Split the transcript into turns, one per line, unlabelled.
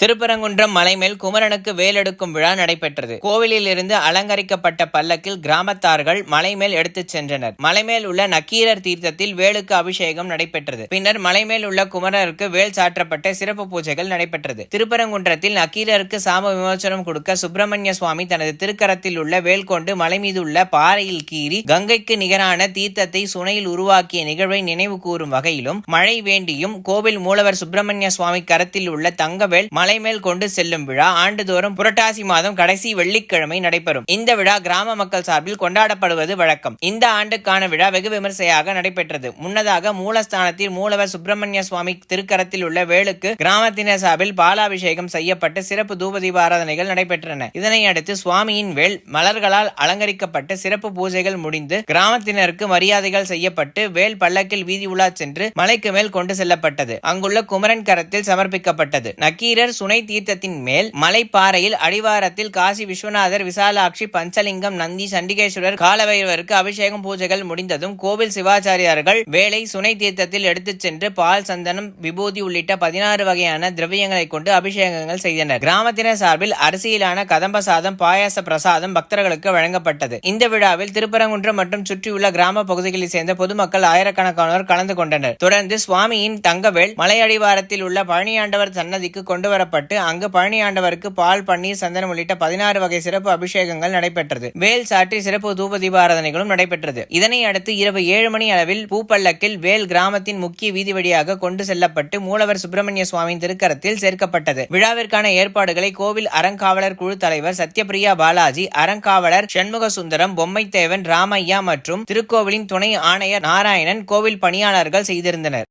திருப்பரங்குன்றம் மலைமேல் குமரனுக்கு வேலெடுக்கும் விழா நடைபெற்றது. கோவிலில் இருந்து அலங்கரிக்கப்பட்ட பல்லக்கில் கிராமத்தார்கள் மலைமேல் எடுத்துச் சென்றனர். மலைமேல் உள்ள நக்கீரர் தீர்த்தத்தில் வேலுக்கு அபிஷேகம் நடைபெற்றது. பின்னர் மலைமேல் உள்ள குமரருக்கு வேல் சாற்றப்பட்ட சிறப்பு பூஜைகள் நடைபெற்றது. திருப்பரங்குன்றத்தில் நக்கீரருக்கு சாம விமோசனம் கொடுக்க சுப்பிரமணிய சுவாமி தனது திருக்கரத்தில் உள்ள வேல் கொண்டு மலை மீது உள்ள பாறையில் கீறி கங்கைக்கு நிகரான தீர்த்தத்தை சுனையில் உருவாக்கிய நிகழ்வை நினைவு கூறும் வகையிலும் மழை வேண்டியும் கோவில் மூலவர் சுப்பிரமணிய சுவாமி கரத்தில் உள்ள தங்கவேல் மலைமேல் கொண்டு செல்லும் விழா ஆண்டுதோறும் புரட்டாசி மாதம் கடைசி வெள்ளிக்கிழமை நடைபெறும். இந்த விழா கிராம மக்கள் சார்பில் கொண்டாடப்படுவது வழக்கம். இந்த ஆண்டுக்கான விழா வெகு விமர்சையாக நடைபெற்றது. முன்னதாக மூலஸ்தானத்தில் மூலவர் சுப்பிரமணிய சுவாமி திருக்கரத்தில் உள்ள வேலுக்கு கிராமத்தினர் சார்பில் பாலாபிஷேகம் செய்யப்பட்டு சிறப்பு தூபதீப ஆராதனைகள் நடைபெற்றன. இதனை அடுத்து சுவாமியின் வேல் மலர்களால் அலங்கரிக்கப்பட்டு சிறப்பு பூஜைகள் முடிந்து கிராமத்தினருக்கு மரியாதைகள் செய்யப்பட்டு வேல் பல்லக்கில் வீதி உலா சென்று மலைக்கு மேல் கொண்டு செல்லப்பட்டது. அங்குள்ள குமரன் கரத்தில் சமர்ப்பிக்கப்பட்டது. நக்கீரர் சுனை தீர்த்தத்தின் மேல் மலைப்பாறையில் அடிவாரத்தில் காசி விஸ்வநாதர் விசாலாட்சி பஞ்சலிங்கம் நந்தி சண்டிகேஸ்வரர் காலவைரவருக்கு அபிஷேகம் பூஜைகள் முடிந்ததும் கோவில் சிவாச்சாரியார்கள் வேலை சுனை தீர்த்தத்தில் எடுத்துச் சென்று பால் சந்தனம் விபூதி உள்ளிட்ட பதினாறு வகையான திரவியங்களை கொண்டு அபிஷேகங்கள் செய்தனர். கிராமத்தினர் சார்பில் அரிசியிலான கதம்ப சாதம் பாயாச பிரசாதம் பக்தர்களுக்கு வழங்கப்பட்டது. இந்த விழாவில் திருப்பரங்குன்றம் மற்றும் சுற்றியுள்ள கிராம பகுதிகளைச் சேர்ந்த பொதுமக்கள் ஆயிரக்கணக்கானோர் கலந்து கொண்டனர். தொடர்ந்து சுவாமியின் தங்கவேல் மலையடிவாரத்தில் உள்ள பழனியாண்டவர் சன்னதிக்கு கொண்டுவர வரப்பட்டு அங்கு பழனியாண்டவருக்கு பால் பன்னீர் சந்தனம் உள்ளிட்ட பதினாறு வகை சிறப்பு அபிஷேகங்கள் நடைபெற்றது. வேல் சாற்றி சிறப்பு தூப தீபாராதனைகளும் நடைபெற்றது. இதனை அடுத்து இரவு ஏழு மணி அளவில் பூப்பல்லக்கில் வேல் கிராமத்தின் முக்கிய வீதி வழியாக கொண்டு செல்லப்பட்டு மூலவர் சுப்பிரமணிய சுவாமியின் திருக்கரத்தில் சேர்க்கப்பட்டது. விழாவிற்கான ஏற்பாடுகளை கோவில் அறங்காவலர் குழு தலைவர் சத்யபிரியா பாலாஜி அறங்காவலர் சண்முக சுந்தரம் பொம்மைத்தேவன் ராமையா மற்றும் திருக்கோவிலின் துணை ஆணையர் நாராயணன் கோவில் பணியாளர்கள் செய்திருந்தனர்.